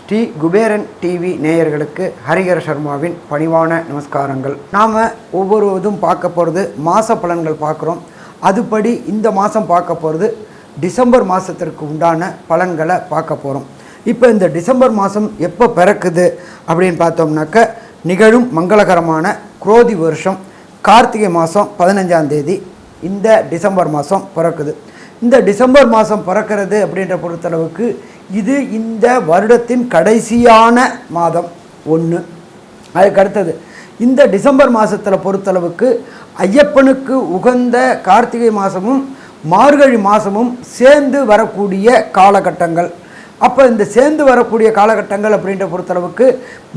Sri Kuberan TV நேயர்களுக்கு ஹரிஹர சர்மாவின் பணிவான நமஸ்காரங்கள். நாம் ஒவ்வொரு இதுவும் பார்க்க போகிறது மாத பலன்கள் பார்க்குறோம். அதுபடி இந்த மாதம் பார்க்க போகிறது டிசம்பர் மாதத்திற்கு உண்டான பலன்களை பார்க்க போகிறோம் இப்போ இந்த டிசம்பர் மாதம் எப்போ பிறக்குது அப்படின்னு பார்த்தோம்னாக்க நிகழும் மங்களகரமான குரோதி வருஷம் கார்த்திகை மாதம் பதினஞ்சாம் தேதி இந்த டிசம்பர் மாதம் பிறக்குது. இந்த டிசம்பர் மாதம் பிறக்கிறது அப்படின்ற பொறுத்தளவுக்கு இது இந்த வருடத்தின் கடைசியான மாதம் ஒன்று அதுக்கு அடுத்தது இந்த டிசம்பர் மாதத்தில் பொறுத்தளவுக்கு ஐயப்பனுக்கு உகந்த கார்த்திகை மாதமும் மார்கழி மாதமும் சேர்ந்து வரக்கூடிய காலகட்டங்கள். அப்போ இந்த சேர்ந்து வரக்கூடிய காலகட்டங்கள் அப்படின்ற பொறுத்தளவுக்கு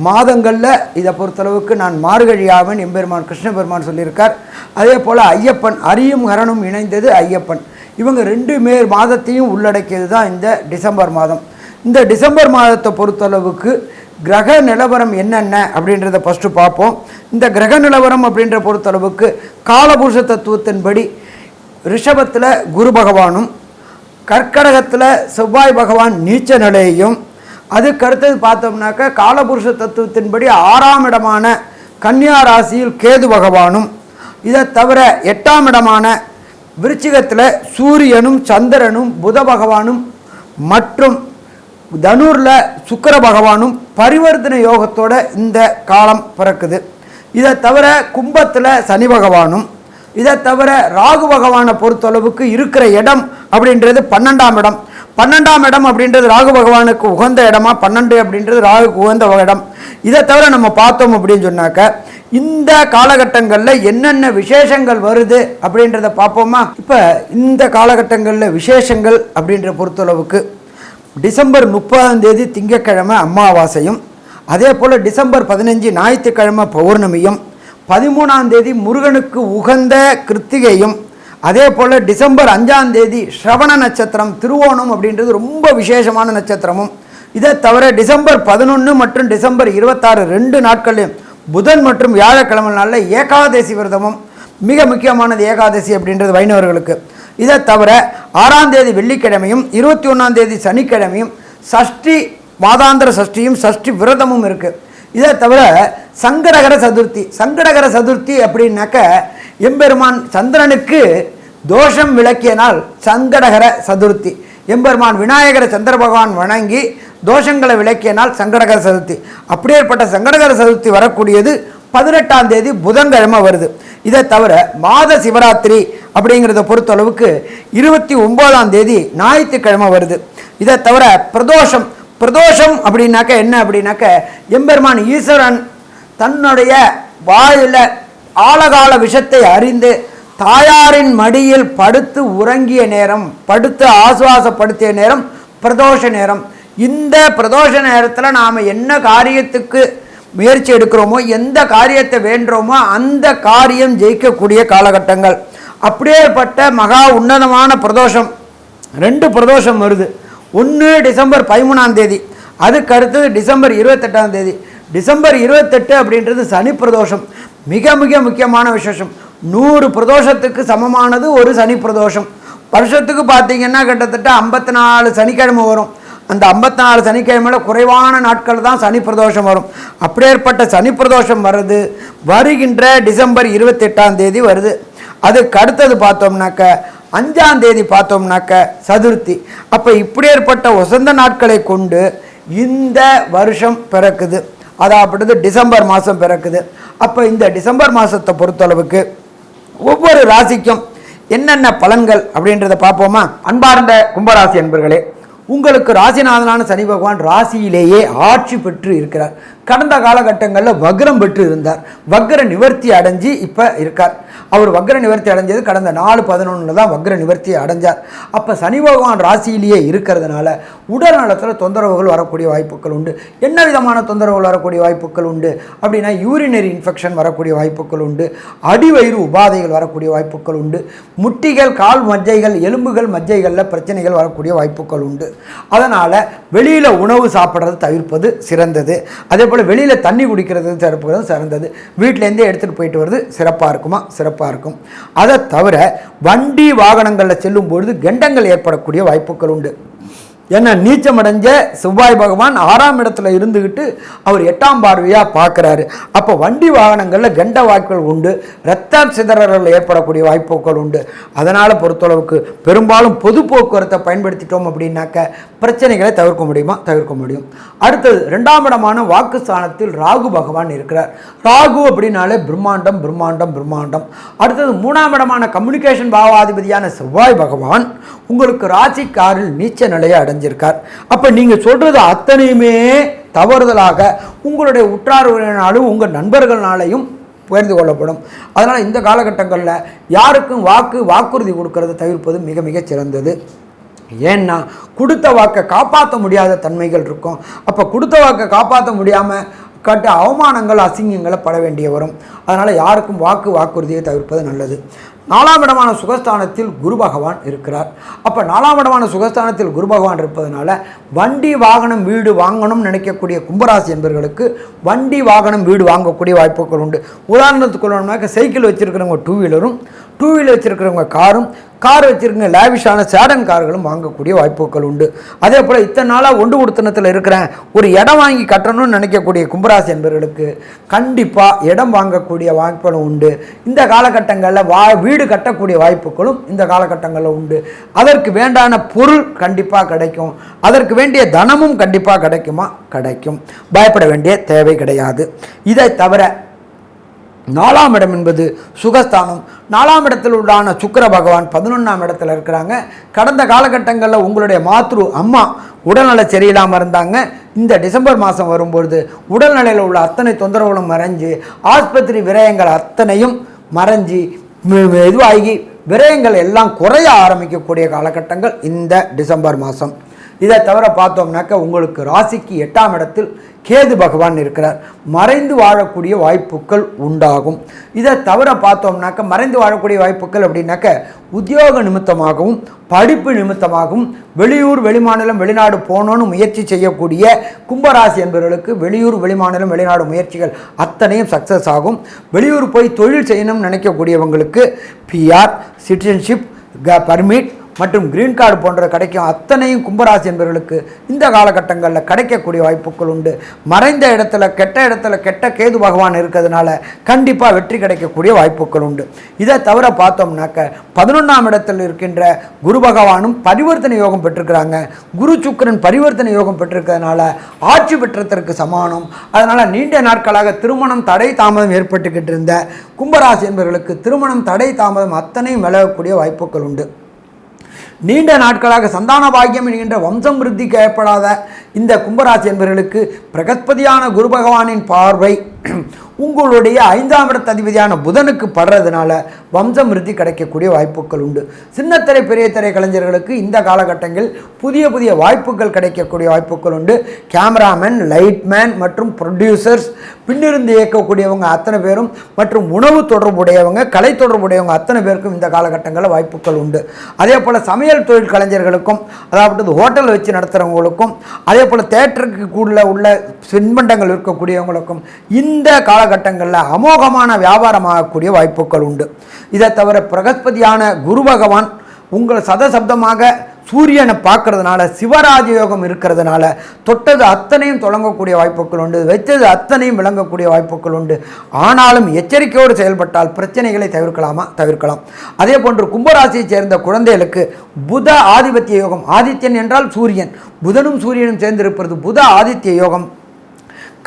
மாதங்களில் இதை பொறுத்தளவுக்கு நான் மார்கழியாவன் எம்பெருமான் கிருஷ்ண பெருமான் சொல்லியிருக்கார். அதே போல் ஐயப்பன் அரியும் ஹரனும் இணைந்தது ஐயப்பன். இவங்க ரெண்டு மேல் மாதத்தையும் உள்ளடக்கியது தான் இந்த டிசம்பர் மாதம். இந்த டிசம்பர் மாதத்தை பொறுத்தளவுக்கு கிரக நிலவரம் என்னென்ன அப்படின்றத ஃபஸ்ட்டு பார்ப்போம். இந்த கிரக நிலவரம் அப்படின்ற பொறுத்தளவுக்கு காலபுருஷ தத்துவத்தின்படி ரிஷபத்தில் குரு பகவானும் கற்கடகத்தில் செவ்வாய் பகவான் நீச்ச நிலையையும் அதுக்கு அடுத்தது பார்த்தோம்னாக்க காலபுருஷ தத்துவத்தின்படி ஆறாம் இடமான கன்னியா ராசியில் கேது பகவானும் இதை தவிர எட்டாம் இடமான விருச்சிகத்தில் சூரியனும் சந்திரனும் புத பகவானும் மற்றும் தனுரில் சுக்கர பகவானும் பரிவர்த்தனை யோகத்தோட இந்த காலம் பிறக்குது. இதை தவிர கும்பத்தில் சனி பகவானும் இதை தவிர ராகு பகவானை பொறுத்தளவுக்கு இருக்கிற இடம் அப்படின்றது பன்னெண்டாம் இடம். பன்னெண்டாம் இடம் அப்படின்றது ராகு பகவானுக்கு உகந்த இடமா? பன்னெண்டு அப்படின்றது ராகுக்கு உகந்த இடம். இதை தவிர நம்ம பார்த்தோம் அப்படின்னு சொன்னாக்க இந்த காலகட்டங்களில் என்னென்ன விசேஷங்கள் வருது அப்படின்றத பார்ப்போமா? இப்போ இந்த காலகட்டங்களில் விசேஷங்கள் அப்படின்ற பொறுத்தளவுக்கு டிசம்பர் முப்பதாம் தேதி திங்கக்கிழமை அமாவாசையும் அதே போல் டிசம்பர் பதினஞ்சு ஞாயிற்றுக்கிழமை பௌர்ணமியும் பதிமூணாம் தேதி முருகனுக்கு உகந்த கிருத்திகையும் அதே போல் டிசம்பர் அஞ்சாம் தேதி ஸ்ரவண நட்சத்திரம் திருவோணம் அப்படின்றது ரொம்ப விசேஷமான நட்சத்திரமும். இதை தவிர டிசம்பர் பதினொன்று மற்றும் டிசம்பர் இருபத்தாறு ரெண்டு நாட்களையும் புதன் மற்றும் வியாழக்கிழமை நாளில் ஏகாதசி விரதமும் மிக முக்கியமானது ஏகாதசி அப்படின்றது வைணவர்களுக்கு. இதை தவிர ஆறாம் தேதி வெள்ளிக்கிழமையும் இருபத்தி ஒன்றாம் தேதி சனிக்கிழமையும் சஷ்டி மாதாந்திர சஷ்டியும் சஷ்டி விரதமும் இருக்குது இதை தவிர சங்கடகர சதுர்த்தி சங்கடகர சதுர்த்தி அப்படின்னாக்க எம்பெருமான் சந்திரனுக்கு தோஷம் விளக்கிய நாள் சங்கடகர சதுர்த்தி. எம்பெருமான் விநாயகர சந்திர பகவான் வணங்கி தோஷங்களை விளக்கிய நாள் சங்கடகர சதுர்த்தி. அப்படியேற்பட்ட சங்கடகர சதுர்த்தி வரக்கூடியது பதினெட்டாம் தேதி புதன்கிழமை வருது. இதை தவிர மாத சிவராத்திரி அப்படிங்கிறத பொறுத்தளவுக்கு இருபத்தி ஒம்போதாம் தேதி ஞாயிற்றுக்கிழமை வருது. இதை தவிர பிரதோஷம் பிரதோஷம் அப்படின்னாக்க என்ன அப்படின்னாக்க எம்பெருமான் ஈஸ்வரன் தன்னுடைய வாயில் ஆழகால விஷத்தை அறிந்து தாயாரின் மடியில் படுத்து உறங்கிய நேரம் படுத்து ஆசுவாசப்படுத்திய நேரம் பிரதோஷ நேரம். இந்த பிரதோஷ நேரத்தில் நாம் என்ன காரியத்துக்கு முயற்சி எடுக்கிறோமோ எந்த காரியத்தை வேண்டுறோமோ அந்த காரியம் ஜெயிக்கக்கூடிய காலகட்டங்கள். அப்படியேப்பட்ட மகா உன்னதமான பிரதோஷம். ரெண்டு பிரதோஷம் வருது. ஒன்று டிசம்பர் பதிமூணாம் தேதி. அதுக்கு அடுத்தது டிசம்பர் இருபத்தெட்டாம் தேதி. டிசம்பர் இருபத்தெட்டு அப்படின்றது சனி பிரதோஷம். மிக மிக முக்கியமான விசேஷம். நூறு பிரதோஷத்துக்கு சமமானது ஒரு சனி பிரதோஷம். வருஷத்துக்கு பார்த்தீங்கன்னா கிட்டத்தட்ட ஐம்பத்தி நாலு சனிக்கிழமை வரும். அந்த ஐம்பத்தி நாலு சனிக்கிழமையில் குறைவான நாட்கள் தான் சனி பிரதோஷம் வரும். அப்படியேற்பட்ட சனி பிரதோஷம் வருது வருகின்ற டிசம்பர் இருபத்தெட்டாம் தேதி வருது. அதுக்கு அடுத்தது பார்த்தோம்னாக்க அஞ்சாம் தேதி பார்த்தோம்னாக்க சதுர்த்தி. அப்போ இப்படியேற்பட்ட வசந்த நாட்களை கொண்டு இந்த வருஷம் பிறக்குது. அதாவது டிசம்பர் மாதம் பிறக்குது. அப்போ இந்த டிசம்பர் மாதத்தை பொறுத்தளவுக்கு ஒவ்வொரு ராசிக்கும் என்னென்ன பலன்கள் அப்படின்றத பார்ப்போமா? அன்பார்ந்த கும்பராசி அன்பர்களே உங்களுக்கு ராசிநாதனான சனி பகவான் ராசியிலேயே ஆட்சி பெற்று இருக்கிறார். கடந்த காலகட்டங்களில் வக்ரம் பெற்று இருந்தார் வக்ர நிவர்த்தி அடைஞ்சு இப்போ இருக்கார். அவர் வக்ர நிவர்த்தி அடைஞ்சது கடந்த நாலு பதினொன்றில் தான் வக்ர நிவர்த்தி அடைஞ்சார். அப்போ சனி பகவான் ராசியிலேயே இருக்கிறதுனால உடல் நலத்தில் தொந்தரவுகள் வரக்கூடிய வாய்ப்புகள் உண்டு. என்ன விதமான தொந்தரவுகள் வரக்கூடிய வாய்ப்புகள் உண்டு? அப்படின்னா யூரினரி இன்ஃபெக்ஷன் வரக்கூடிய வாய்ப்புகள் உண்டு. அடிவயிறு உபாதைகள் வரக்கூடிய வாய்ப்புகள் உண்டு. முட்டிகள் கால் மஜ்ஜைகள் எலும்புகள் மஜ்ஜைகளில் பிரச்சனைகள் வரக்கூடிய வாய்ப்புகள் உண்டு. அதனால் வெளியில் உணவு சாப்பிட்றது தவிர்ப்பது சிறந்தது. அதே போல் போல் வெளியில் தண்ணி குடிக்கிறது சிறப்பு சிறந்தது. வீட்டிலேருந்தே எடுத்துகிட்டு போயிட்டு வருது சிறப்பாக இருக்குமா? சிறப்பாக இருக்கும். அதை தவிர வண்டி வாகனங்களில் செல்லும் பொழுது கெண்டங்கள் ஏற்படக்கூடிய வாய்ப்புகள் உண்டு. ஏன்னா நீச்சமடைஞ்ச செவ்வாய் பகவான் ஆறாம் இடத்துல இருந்துக்கிட்டு அவர் எட்டாம் பார்வையாக பார்க்குறாரு. அப்போ வண்டி வாகனங்களில் கெண்ட வாய்ப்புகள் உண்டு. இரத்த சிதறல்கள் ஏற்படக்கூடிய வாய்ப்புகள் உண்டு. அதனால் பொறுத்தளவுக்கு பெரும்பாலும் பொது போக்குவரத்தை பயன்படுத்திட்டோம் அப்படின்னாக்க பிரச்சனைகளை தவிர்க்க முடியுமா? தவிர்க்க முடியும். அடுத்தது ரெண்டாம் இடமான வாக்கு ஸ்தானத்தில் ராகு பகவான் இருக்கிறார். ராகு அப்படின்னாலே பிரம்மாண்டம் பிரம்மாண்டம் பிரம்மாண்டம். அடுத்தது மூணாம் இடமான கம்யூனிகேஷன் பாவாதிபதியான செவ்வாய் பகவான் உங்களுக்கு ராசிக்காரில் நீச்ச நிலையை அடைஞ்சிருக்கார். அப்போ நீங்கள் சொல்கிறது அத்தனையுமே தவறுதலாக உங்களுடைய உற்றார் உறவினராலும் உங்கள் நண்பர்களாலையும் உயர்ந்து கொள்ளப்படும். அதனால் இந்த காலகட்டங்களில் யாருக்கும் வாக்கு வாக்குறுதி கொடுக்கறதை தவிர்ப்பது மிக மிக சிறந்தது. ஏன்னா கொடுத்த வாக்கை காப்பாற்ற முடியாத தன்மைகள் இருக்கும். அப்போ கொடுத்த வாக்கை காப்பாற்ற முடியாமல் கட்ட அவமானங்கள் அசிங்கங்களை பட வேண்டிய வரும். அதனால் யாருக்கும் வாக்கு வாக்குறுதியை தவிர்ப்பது நல்லது. நாலாம் இடமான சுகஸ்தானத்தில் குரு பகவான் இருக்கிறார். அப்போ நாலாம் இடமான சுகஸ்தானத்தில் குரு பகவான் இருப்பதனால வண்டி வாகனம் வீடு வாங்கணும்னு நினைக்கக்கூடிய கும்பராசி என்பவர்களுக்கு வண்டி வாகனம் வீடு வாங்கக்கூடிய வாய்ப்புகள் உண்டு. உதாரணத்துக்கு சொல்லணும்னாக்க சைக்கிள் வச்சுருக்கிறவங்க டூ வீலரும் டூ வீலர் வச்சுருக்கிறவங்க காரும் கார் வச்சுருக்க லேவிஷான சேடன் கார்களும் வாங்கக்கூடிய வாய்ப்புகள் உண்டு. அதே போல் இத்தனை நாளாக ஒன்று கொடுத்தனத்தில் இருக்கிறேன். ஒரு இடம் வாங்கி கட்டணும்னு நினைக்கக்கூடிய கும்பராசி என்பவர்களுக்கு கண்டிப்பாக இடம் வாங்கக்கூடிய வாய்ப்புகளும் உண்டு. இந்த காலகட்டங்களில் வா வீடு கட்டக்கூடிய வாய்ப்புகளும் இந்த காலகட்டங்களில் உண்டு. அதற்கு வேண்டான பொருள் கண்டிப்பாக கிடைக்கும். அதற்கு வேண்டிய தனமும் கண்டிப்பாக கிடைக்குமா? கிடைக்கும். பயப்பட வேண்டிய தேவை கிடையாது. இதை தவிர நாலாம் இடம் என்பது சுகஸ்தானம். நாலாம் இடத்தில் உள்ளான சுக்கர பகவான் பதினொன்றாம் இடத்துல இருக்கிறாங்க. கடந்த காலகட்டங்களில் உங்களுடைய மாத்ரு அம்மா உடல்நல சரியில்லாமல் இருந்தாங்க. இந்த டிசம்பர் மாதம் வரும்பொழுது உடல்நிலையில் உள்ள அத்தனை தொந்தரவுகளும் மறைஞ்சு ஆஸ்பத்திரி விரயங்கள் அத்தனையும் மறைஞ்சு இதுவாகி விரயங்கள் எல்லாம் குறைய ஆரம்பிக்கக்கூடிய காலகட்டங்கள் இந்த டிசம்பர் மாதம் இதை தவிர பார்த்தோம்னாக்க உங்களுக்கு ராசிக்கு எட்டாம் இடத்தில் கேது பகவான் இருக்கிறார். மறைந்து வாழக்கூடிய வாய்ப்புகள் உண்டாகும். இதை தவிர பார்த்தோம்னாக்க மறைந்து வாழக்கூடிய வாய்ப்புகள் அப்படின்னாக்க உத்தியோக நிமித்தமாகவும் படிப்பு நிமித்தமாகவும் வெளியூர் வெளிமாநிலம் வெளிநாடு போகணும்னு முயற்சி செய்யக்கூடிய கும்பராசி என்பவர்களுக்கு வெளியூர் வெளிமாநிலம் வெளிநாடு முயற்சிகள் அத்தனையும் சக்ஸஸ் ஆகும். வெளியூர் போய் தொழில் செய்யணும்னு நினைக்கக்கூடியவங்களுக்கு பிஆர் சிட்டிசன்ஷிப் க பர்மிட் மற்றும் கிரீன் கார்டு போன்ற கிடைக்கும் அத்தனையும் கும்பராசி என்பவர்களுக்கு இந்த காலகட்டங்களில் கிடைக்கக்கூடிய வாய்ப்புகள் உண்டு. மறைந்த இடத்துல கெட்ட இடத்துல கெட்ட கேது பகவான் இருக்கிறதுனால கண்டிப்பாக வெற்றி கிடைக்கக்கூடிய வாய்ப்புகள் உண்டு. இதை தவிர பார்த்தோம்னாக்க பதினொன்றாம் இடத்தில் இருக்கின்ற குரு பகவானும் பரிவர்த்தனை யோகம் பெற்றிருக்கிறாங்க. குரு சுக்கரன் பரிவர்த்தனை யோகம் பெற்றிருக்கிறதுனால ஆட்சி பெற்றதற்கு சமானம். அதனால் நீண்ட நாட்களாக திருமணம் தடை தாமதம் ஏற்பட்டுக்கிட்டு இருந்த கும்பராசி என்பவர்களுக்கு திருமணம் தடை தாமதம் அத்தனையும் விலகக்கூடிய வாய்ப்புகள் உண்டு. நீண்ட நாட்களாக சந்தான பாக்கியம் என்கின்ற வம்சம் விருத்தி கேட்படாத இந்த கும்பராசி என்பவர்களுக்கு பிரகஸ்பதியான குரு பகவானின் பார்வை உங்களுடைய ஐந்தாம் இடத்து அதிபதியான புதனுக்கு படுறதுனால வம்சம் விருத்தி கிடைக்கக்கூடிய வாய்ப்புகள் உண்டு. சின்னத்திரை பெரிய திரை கலைஞர்களுக்கு இந்த காலகட்டங்களில் புதிய புதிய வாய்ப்புகள் கிடைக்கக்கூடிய வாய்ப்புகள் உண்டு. கேமராமேன் லைட்மேன் மற்றும் ப்ரொடியூசர்ஸ் பின்னிருந்து இயக்கக்கூடியவங்க அத்தனை பேரும் மற்றும் உணவு தொடர்புடையவங்க கலை தொடர்புடையவங்க அத்தனை பேருக்கும் இந்த காலகட்டங்களில் வாய்ப்புகள் உண்டு. அதே போல் சமையல் தொழில் கலைஞர்களுக்கும் அதாவது ஹோட்டல் வச்சு நடத்துகிறவங்களுக்கும் அதே போல் தேட்டருக்கு கூட உள்ள சின்பண்டங்கள் இருக்கக்கூடியவங்களுக்கும் இந்த காலகட்டங்களில் அமோகமான வியாபாரமாகக்கூடிய வாய்ப்புகள் உண்டு. இதை தவிர பிரகஸ்பதியான குரு பகவான் உங்கள் சதசப்தமாக சூரியனை பார்க்கறதுனால சிவராஜயோகம் இருக்கிறதுனால தொட்டது அத்தனையும் தொடங்கக்கூடிய வாய்ப்புகள் உண்டு வைத்தது அத்தனையும் விளங்கக்கூடிய வாய்ப்புகள் உண்டு. ஆனாலும் எச்சரிக்கையோடு செயல்பட்டால் பிரச்சனைகளை தவிர்க்கலாமா? தவிர்க்கலாம். அதே போன்று கும்பராசியைச் சேர்ந்த குழந்தைகளுக்கு புத ஆதிபத்திய யோகம் ஆதித்யன் என்றால் சூரியன். புதனும் சூரியனும் சேர்ந்திருப்பது புத ஆதித்ய யோகம்.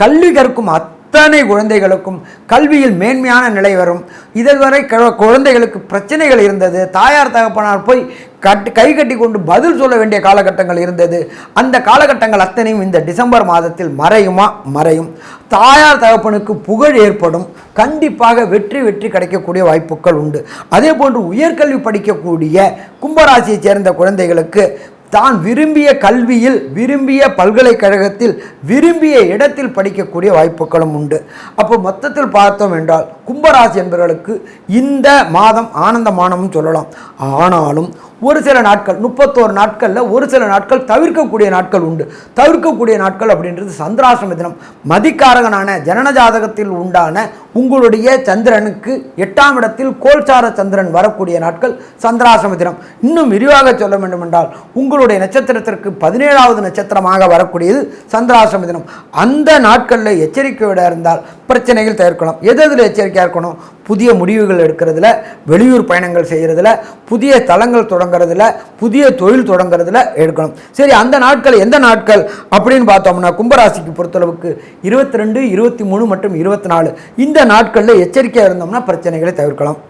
கல்வி கற்கும் அத்தனை குழந்தைகளுக்கும் கல்வியில் மேன்மையான நிலை வரும். இதுவரை க- குழந்தைகளுக்கு பிரச்சனைகள் இருந்தது. தாயார் தகப்பனார் போய் கட்டு கை கட்டி கொண்டு பதில் சொல்ல வேண்டிய காலகட்டங்கள் இருந்தது. அந்த காலகட்டங்கள் அத்தனையும் இந்த டிசம்பர் மாதத்தில் மறையுமா? மறையும். தாயார் தகப்பனுக்கு புகழ் ஏற்படும். கண்டிப்பாக வெற்றி வெற்றி கிடைக்கக்கூடிய வாய்ப்புகள் உண்டு. அதே போன்று உயர்கல்வி படிக்கக்கூடிய கும்பராசியைச் சேர்ந்த குழந்தைகளுக்கு தான் விரும்பிய கல்வியில் விரும்பிய பல்கலைக்கழகத்தில் விரும்பிய இடத்தில் படிக்கக்கூடிய வாய்ப்புகளும் உண்டு. அப்போ மொத்தத்தில் பார்த்தோம் என்றால் கும்பராசி என்பவர்களுக்கு இந்த மாதம் ஆனந்தமானமும் சொல்லலாம். ஆனாலும் ஒரு சில நாட்கள் முப்பத்தோரு நாட்களில் ஒரு சில நாட்கள் தவிர்க்கக்கூடிய நாட்கள் உண்டு. தவிர்க்கக்கூடிய நாட்கள் அப்படின்றது சந்திராசிரம தினம். மதிக்காரகனான ஜனன ஜாதகத்தில் உண்டான உங்களுடைய சந்திரனுக்கு எட்டாம் இடத்தில் கோல்சார சந்திரன் வரக்கூடிய நாட்கள் சந்திராசிரம தினம். இன்னும் விரிவாக சொல்ல வேண்டுமென்றால் உங்களுடைய நட்சத்திரத்திற்கு பதினேழாவது நட்சத்திரமாக வரக்கூடியது சந்திராசிரம தினம். அந்த நாட்களில் எச்சரிக்கையோட இருந்தால் பிரச்சனைகள் தவிர்க்கலாம். எது எதில் எச்சரிக்கையாக இருக்கணும்? புதிய முடிவுகள் எடுக்கிறதுல வெளியூர் பயணங்கள் செய்கிறதுல புதிய தளங்கள் தொடங்குறதுல புதிய தொழில் தொடங்குறதுல எடுக்கணும். சரி அந்த நாட்கள் எந்த நாட்கள் அப்படின்னு பார்த்தோம்னா கும்பராசிக்கு பொறுத்தளவுக்கு இருபத்தி ரெண்டு இருபத்தி மூணு மற்றும் இருபத்தி நாலு. இந்த நாட்களில் எச்சரிக்கையாக இருந்தோம்னா பிரச்சனைகளை தவிர்க்கலாம்.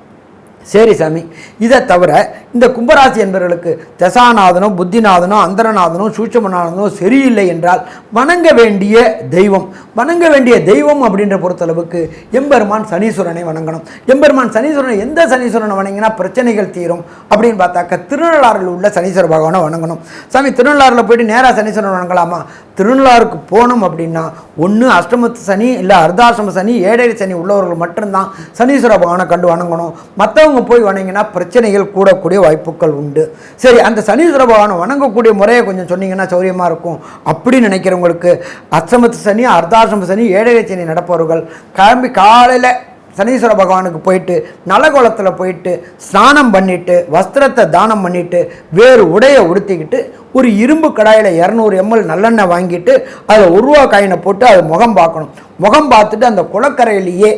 சரி சாமி. இதை தவிர இந்த கும்பராசி என்பவர்களுக்கு தசாநாதனோ புத்திநாதனோ அந்தரநாதனோ சூட்சமநாதனோ சரியில்லை என்றால் வணங்க வேண்டிய தெய்வம். வணங்க வேண்டிய தெய்வம் அப்படின்ற பொறுத்தளவுக்கு எம்பெருமான் சனீஸ்வரனை வணங்கணும். எம்பெருமான் சனீஸ்வரனை எந்த சனீஸ்வரனை வணங்கினா பிரச்சனைகள் தீரும் அப்படின்னு பார்த்தாக்க திருநள்ளாறில் உள்ள சனீஸ்வர பகவானை வணங்கணும். சாமி திருநள்ளாறில் போயிட்டு நேராக சனீஸ்வரன் வணங்கலாமா? திருநள்ளாருக்கு போனோம் அப்படின்னா ஒன்று அஷ்டமத்து சனி இல்லை அர்த்தாசிரம சனி ஏழரை சனி உள்ளவர்கள் மட்டும்தான் சனீஸ்வர பகவானை கண்டு வணங்கணும். மற்றவங்க போய் வணங்கினா பிரச்சனைகள் கூடக்கூடிய வாய்ப்புகள் உண்டு. சரி அந்த சனீஸ்வர பகவானை வணங்கக்கூடிய முறையை கொஞ்சம் சொன்னீங்கன்னா சௌரியமாக இருக்கும். அப்படின்னு நினைக்கிறவங்களுக்கு அஷ்டமத்து சனி அர்த்தாசிரம சனி ஏழரை சனி நடப்பவர்கள் கிளம்பி காலையில் சனீஸ்வர பகவானுக்கு போயிட்டு நலகுளத்தில் போயிட்டு ஸ்நானம் பண்ணிவிட்டு வஸ்திரத்தை தானம் பண்ணிவிட்டு வேறு உடையை உடுத்திக்கிட்டு ஒரு இரும்பு கடாயில் இரநூறு எம்எல் நல்லெண்ணெய் வாங்கிட்டு அதில் ஒரு ரூபா காயினை போட்டு அதை முகம் பார்க்கணும். முகம் பார்த்துட்டு அந்த குளக்கரையிலேயே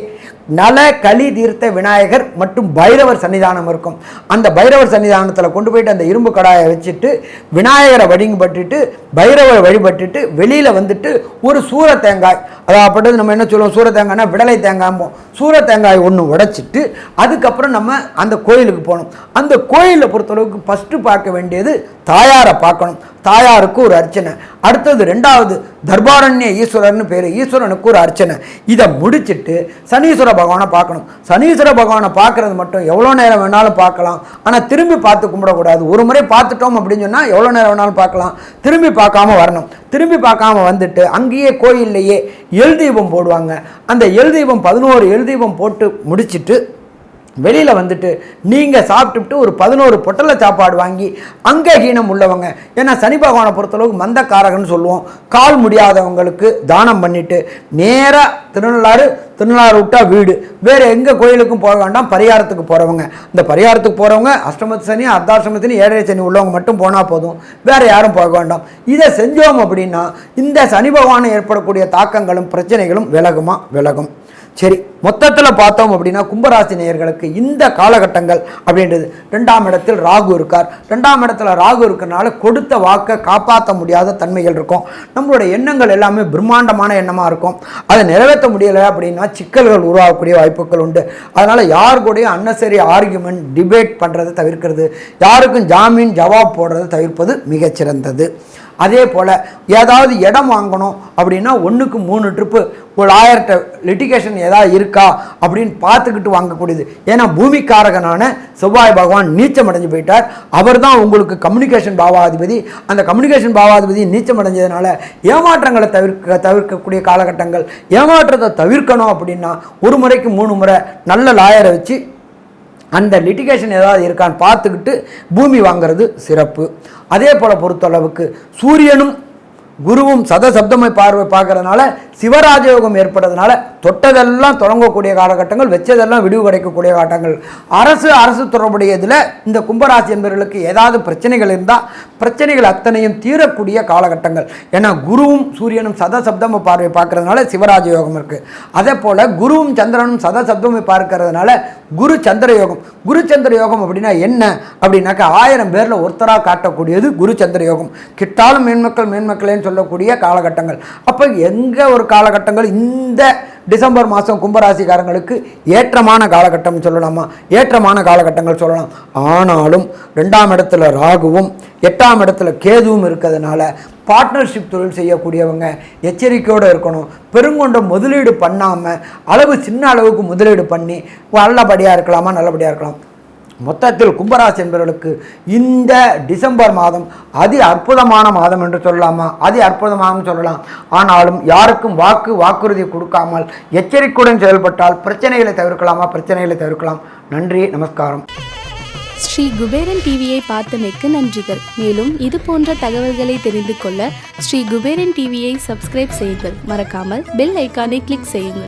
நல களி தீர்த்த விநாயகர் மற்றும் பைரவர் சன்னிதானம் இருக்கும். அந்த பைரவர் சன்னிதானத்தில் கொண்டு போயிட்டு அந்த இரும்பு கடாயை வச்சுட்டு விநாயகரை வழிபட்டுட்டு பைரவரை வழிபட்டுட்டு வெளியில் வந்துட்டு ஒரு சூர தேங்காய். அதாவது நம்ம என்ன சொல்லுவோம்? சூர தேங்காய்னா விடலை தேங்காய் சூர தேங்காய் ஒன்று உடைச்சிட்டு அதுக்கப்புறம் நம்ம அந்த கோயிலுக்கு போகணும். அந்த கோயிலை பொறுத்தளவுக்கு ஃபஸ்ட்டு பார்க்க வேண்டியது தாயாரை பார்க்கணும். தாயாருக்கு ஒரு அர்ச்சனை. அடுத்தது ரெண்டாவது தர்பாரண்ய ஈஸ்வரர்னு பேர். ஈஸ்வரனுக்கு ஒரு அர்ச்சனை. இதை முடிச்சிட்டு சனீஸ்வர பகவானை பார்க்கணும். சனீஸ்வர பகவானை பார்க்கறது மட்டும் எவ்வளோ நேரம் வேணாலும் பார்க்கலாம். ஆனால் திரும்பி பார்த்து கும்பிடக்கூடாது. ஒரு முறை பார்த்துட்டோம் அப்படின்னு சொன்னால் எவ்வளோ நேரம் வேணாலும் பார்க்கலாம். திரும்பி பார்க்காம வரணும். திரும்பி பார்க்காம வந்துட்டு அங்கேயே கோயில்லையே எல் தீபம் போடுவாங்க. அந்த எல் தீபம் பதினோரு எல் தீபம் போட்டு முடிச்சுட்டு வெளியில் வந்துட்டு நீங்கள் சாப்பிட்டுட்டு ஒரு பதினோரு பொட்டலை சாப்பாடு வாங்கி அங்கஹீனம் உள்ளவங்க. ஏன்னா சனி பகவானை பொறுத்தளவுக்கு மந்தக்காரகன்னு சொல்லுவோம். கால் முடியாதவங்களுக்கு தானம் பண்ணிவிட்டு நேராக திருநள்ளாறு திருநள்ளாறு விட்டா வீடு. வேறு எங்கே கோயிலுக்கும் போக வேண்டாம் பரிகாரத்துக்கு போகிறவங்க இந்த பரிகாரத்துக்கு போகிறவங்க அஷ்டமத்து சனி அர்த்தாஷ்டமத்தினி ஏழரை சனி உள்ளவங்க மட்டும் போனால் போதும். வேறு யாரும் போக வேண்டாம். இதை செஞ்சோம் அப்படின்னா இந்த சனி பகவானை ஏற்படக்கூடிய தாக்கங்களும் பிரச்சனைகளும் விலகுமா? விலகும். சரி மொத்தத்தில் பார்த்தோம் அப்படின்னா கும்பராசி நேயர்களுக்கு இந்த காலகட்டங்கள் அப்படின்றது. ரெண்டாம் இடத்தில் ராகு இருக்கார். ரெண்டாம் இடத்துல ராகு இருக்கிறனால கொடுத்த வாக்கை காப்பாற்ற முடியாத தன்மைகள் இருக்கும். நம்மளோட எண்ணங்கள் எல்லாமே பிரம்மாண்டமான எண்ணமாக இருக்கும். அதை நிறைவேற்ற முடியலை அப்படின்னா சிக்கல்கள் உருவாகக்கூடிய வாய்ப்புகள் உண்டு. அதனால் யார் கூடயும் அன்னசரி ஆர்குமெண்ட் டிபேட் பண்ணுறதை தவிர்க்கிறது. யாருக்கும் ஜாமீன் ஜவாப் போடுறதை தவிர்ப்பது மிகச்சிறந்தது. அதே போல் ஏதாவது இடம் வாங்கணும் அப்படின்னா ஒன்றுக்கு மூணு ட்ரிப்பு ஒரு ஆயிரட்ட லிட்டிகேஷன் ஏதாவது இருக்கா அப்படின்னு பார்த்துக்கிட்டு வாங்கக்கூடியது. ஏன்னா பூமிக்காரகனான செவ்வாய் பகவான் நீச்சம் அடைஞ்சு போயிட்டார். அவர் தான் உங்களுக்கு கம்யூனிகேஷன் பாவாதிபதி. அந்த கம்யூனிகேஷன் பாவாதிபதி நீச்சம் அடைஞ்சதுனால ஏமாற்றங்களை தவிர்க்க தவிர்க்கக்கூடிய காலகட்டங்கள் ஏமாற்றத்தை தவிர்க்கணும் அப்படின்னா ஒரு முறைக்கு மூணு முறை நல்ல லாயரை வச்சு அந்த லிட்டிகேஷன் ஏதாவது இருக்கான்னு பார்த்துக்கிட்டு பூமி வாங்குறது சிறப்பு. அதே போல் பொறுத்தளவுக்கு சூரியனும் குருவும் சதசப்தமை பார்வை பார்க்கறதுனால சிவராஜயோகம் ஏற்படுறதுனால தொட்டதெல்லாம் தொடங்கக்கூடிய காலகட்டங்கள் வச்சதெல்லாம் விடிவு கிடைக்கக்கூடிய காலகட்டங்கள். அரசு அரசு தொடர்புடையதில் இந்த கும்பராசி என்பவர்களுக்கு ஏதாவது பிரச்சனைகள் இருந்தால் பிரச்சனைகள் அத்தனையும் தீரக்கூடிய காலகட்டங்கள். ஏன்னா குருவும் சூரியனும் சதசப்தம பார்வை பார்க்கறதுனால சிவராஜ யோகம் இருக்குது அதே போல் குருவும் சந்திரனும் சதசப்தமை பார்க்கறதுனால குரு சந்திர யோகம். குரு சந்திர யோகம் அப்படின்னா என்ன? அப்படின்னாக்கா ஆயிரம் பேரில் ஒருத்தராக காட்டக்கூடியது குரு சந்திர யோகம். கிட்டாலும் மேன்மக்கள் மேன்மக்களேன்னு சொல்லக்கூடிய காலகட்டங்கள். அப்போ எங்கே ஒரு காலகட்டங்கள்? இந்த டிசம்பர் மாதம் கும்பராசிக்காரங்களுக்கு ஏற்றமான காலகட்டம் சொல்லலாமா? ஏற்றமான காலகட்டங்கள் சொல்லலாம். ஆனாலும் ரெண்டாம் இடத்துல ராகுவும் எட்டாம் இடத்துல கேதுவும் இருக்கிறதுனால பார்ட்னர்ஷிப் தொழில் செய்யக்கூடியவங்க எச்சரிக்கையோடு இருக்கணும். பெருங்கொண்ட முதலீடு பண்ணாமல் அளவு சின்ன அளவுக்கு முதலீடு பண்ணி நல்லபடியாக இருக்கலாமா? நல்லபடியாக இருக்கலாம். மொத்தத்தில் கும்பராசி என்பவர்களுக்கு இந்த டிசம்பர் மாதம் அதி அற்புதமான மாதம் என்று சொல்லலாமா? அதி அற்புதமாக சொல்லலாம். ஆனாலும் யாருக்கும் வாக்கு வாக்குறுதி கொடுக்காமல் எச்சரிக்கையுடன் செயல்பட்டால் பிரச்சனைகளை தவிர்க்கலாமா? பிரச்சனைகளை தவிர்க்கலாம். நன்றி நமஸ்காரம். ஸ்ரீ குபேரன் டிவியை பார்த்தமைக்கு நன்றிகள். மேலும் இது போன்ற தகவல்களை தெரிந்து கொள்ள ஸ்ரீ குபேரன் டிவியை சப்ஸ்கிரைப் செய்யுங்கள். மறக்காமல் பெல் ஐக்கானை கிளிக் செய்யுங்கள்.